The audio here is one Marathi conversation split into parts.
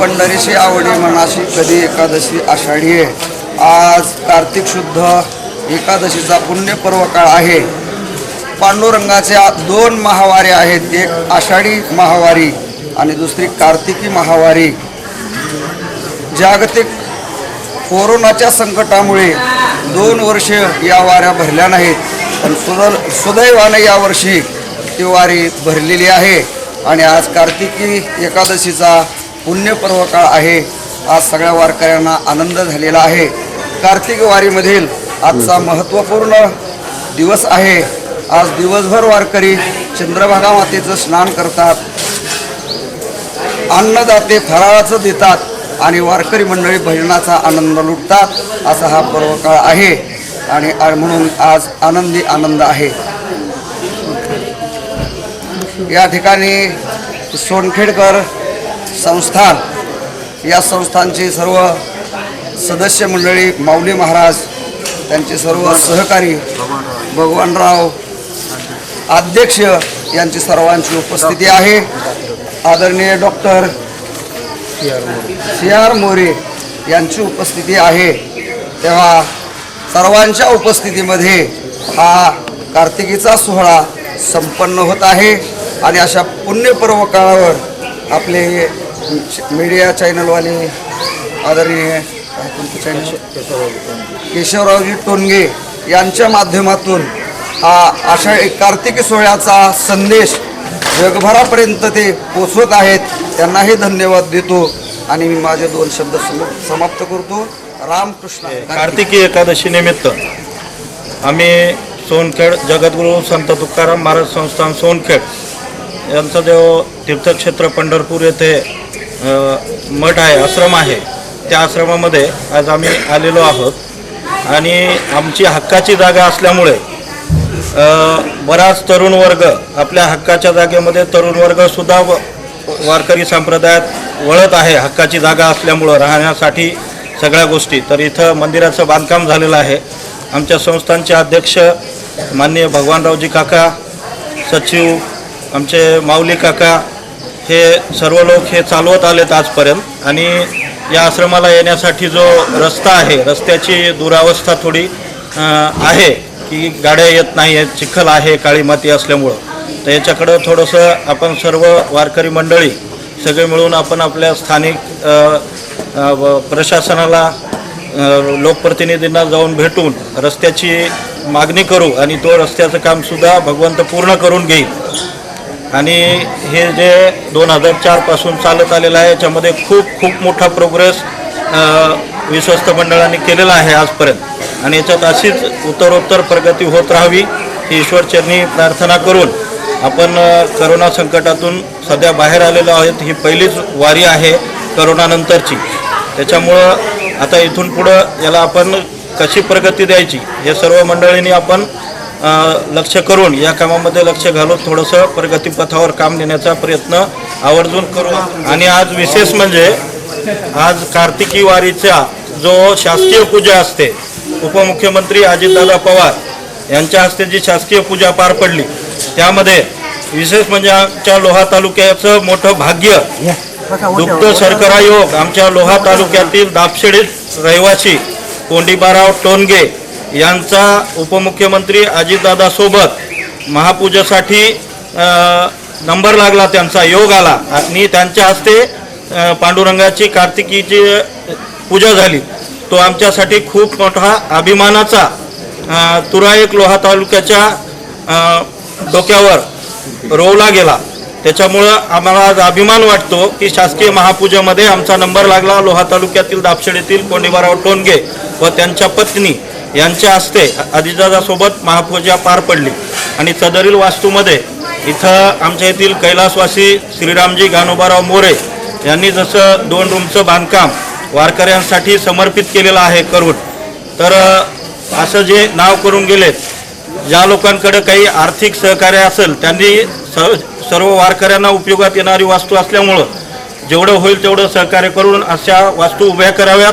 पंढरीशी आवडी मनाशी कधी एकादशी आषाढी आहे. आज कार्तिक शुद्ध एकादशीचा पुण्यपर्व काळ आहे. पांडुरंगाचे दोन महावारी आहेत. एक आषाढी महावारी आणि दुसरी कार्तिकी महावारी. जागतिक कोरोनाच्या संकटामुळे दोन वर्ष या वाऱ्या भरल्या नाहीत. पण सुद सुदैवाने यावर्षी ती वारी भरलेली आहे. आणि आज कार्तिकी एकादशीचा पुण्यपर्व काळ आहे. आज सगळ्या वारकऱ्यांना आनंद झालेला आहे. कार्तिक वारीमधील आजचा महत्त्वपूर्ण दिवस आहे. आज दिवसभर वारकरी चंद्रभागा मातेचं स्नान करतात. अन्नदाते फराळाचं देतात आणि वारकरी मंडळी भजनाचा आनंद लुटतात. असा हा पर्वकाळ आहे. आणि म्हणून आज आनंदी आनंद आहे. या ठिकाणी सोनखेडकर संस्थान. या संस्थांचे सर्व सदस्य मंडळी माऊली महाराज त्यांचे सर्व सहकारी भगवानराव अध्यक्ष यांची सर्वांची उपस्थिती आहे. आदरणीय डॉक्टर सी आर मोरे यांची उपस्थिती आहे. तेव्हा सर्वांच्या उपस्थितीमध्ये हा कार्तिकीचा सोहळा संपन्न होत आहे आणि अशा पुण्यपर्व काळावर आपले मीडिया चॅनलवाले आदरणीय केशवरावजी टोनगे यांच्या माध्यमातून हा आषाढी कार्तिकी सोहळ्याचा संदेश जगभरापर्यंत ते पोचवत आहेत त्यांनाही धन्यवाद देतो आणि मी माझे दोन शब्द सम- समाप्त करतो रामकृष्ण. कार्तिकी एकादशी निमित्त आम्ही सोनखेड जगद्गुरू संत तुकाराम महाराज संस्थान सोनखेड यांचं जो तीर्थक्षेत्र पंढरपूर येथे मठ आहे आश्रम आहे. त्या आश्रमामध्ये आज आम्ही आलेलो आहोत. आणि आमची हक्काची जागा असल्यामुळे बराच तरुण वर्ग आपल्या हक्काच्या जागेमध्ये तरुण वर्गसुद्धा व- वारकरी संप्रदायात वळत आहे हक्काची जागा असल्यामुळं राहण्यासाठी सगळ्या गोष्टी. तर इथं मंदिराचं बांधकाम झालेलं आहे. आमच्या संस्थांचे अध्यक्ष माननीय भगवानरावजी काका सचिव आमचे माऊली काका हे सर्व लोक हे चालवत आलेत आजपर्यंत. आणि या आश्रमाला येण्यासाठी जो रस्ता आहे रस्त्याची दुरावस्था थोडी आहे की गाड्या येत नाही आहेत चिखल आहे काळी माती असल्यामुळं. तर याच्याकडं थोडंसं आपण सर्व वारकरी मंडळी सगळे मिळून आपण आपल्या स्थानिक व प्रशासनाला लोकप्रतिनिधींना जाऊन भेटून रस्त्याची मागणी करू आणि तो रस्त्याचं कामसुद्धा भगवंत पूर्ण करून घेईल. आणि हे जे दोन हजार चारपासून चालत आलेलं आहे याच्यामध्ये खूप खूप मोठा प्रोग्रेस विश्वस्त मंडळाने केलेला आहे आजपर्यंत. आणि याच्यात अशीच उत्तरोत्तर प्रगती होत राहावी ही ईश्वरचरणी प्रार्थना करून आपण करोना संकटातून सध्या बाहेर आलेलो आहोत ही पहिलीच वारी आहे करोनानंतरची त्याच्यामुळं आता इथून पुढं याला आपण कशी प्रगती द्यायची हे सर्व मंडळींनी आपण लक्ष करून या कामामध्ये लक्ष घालून थोडंसं प्रगतीपथावर काम नेण्याचा प्रयत्न आवर्जून करू. आणि आज विशेष म्हणजे आज कार्तिकी वारीचा जो शासकीय पूजा असते उपमुख्यमंत्री अजितदादा पवार यांच्या हस्ते जी शासकीय पूजा पार पडली त्यामध्ये विशेष म्हणजे आमच्या लोहा तालुक्याचं मोठं भाग्य दुग्ध शर्करा योग आमच्या लोहा तालुक्यातील दापशिडीत रहिवासी कोंडीबाराव टोनगे यांचा उपमुख्यमंत्री अजितदादासोबत महापूजेसाठी नंबर लागला त्यांचा योग आला. आणि त्यांच्या हस्ते पांडुरंगाची कार्तिकीची पूजा झाली. तो आमच्यासाठी खूप मोठा अभिमानाचा तुरायक तुरा एक लोहा तालुक्याच्या डोक्यावर रोवला गेला. त्याच्यामुळं आम्हाला आज अभिमान वाटतो की शासकीय महापूजेमध्ये आमचा नंबर लागला लोहा तालुक्यातील दापशेडीतील कोंडीबाराव टोनगे व त्यांच्या पत्नी यांच्या हस्ते अजितदादासोबत महापूजा पार पडली. आणि सदरील वास्तूमध्ये इथं आमच्या येथील कैलासवासी श्रीरामजी गानोबाराव मोरे यांनी जसं दोन रूमचं बांधकाम वारकऱ्यांसाठी समर्पित केलेलं आहे करून तर असं जे नाव करून गेलेत ज्या लोकांकडे काही आर्थिक सहकार्य असेल त्यांनी स सर्व वारकऱ्यांना उपयोगात येणारी वास्तू असल्यामुळं जेवढं होईल तेवढं सहकार्य करून अशा वास्तू उभ्या कराव्यात.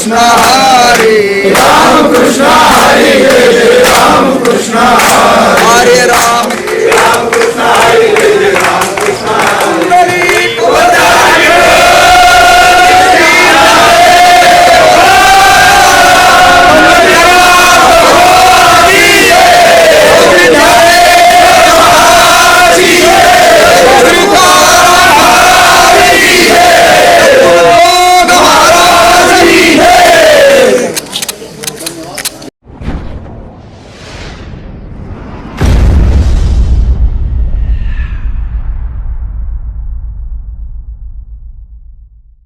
कृष्ण हरी राम कृष्ण हरी जय जय राम कृष्ण हरे राम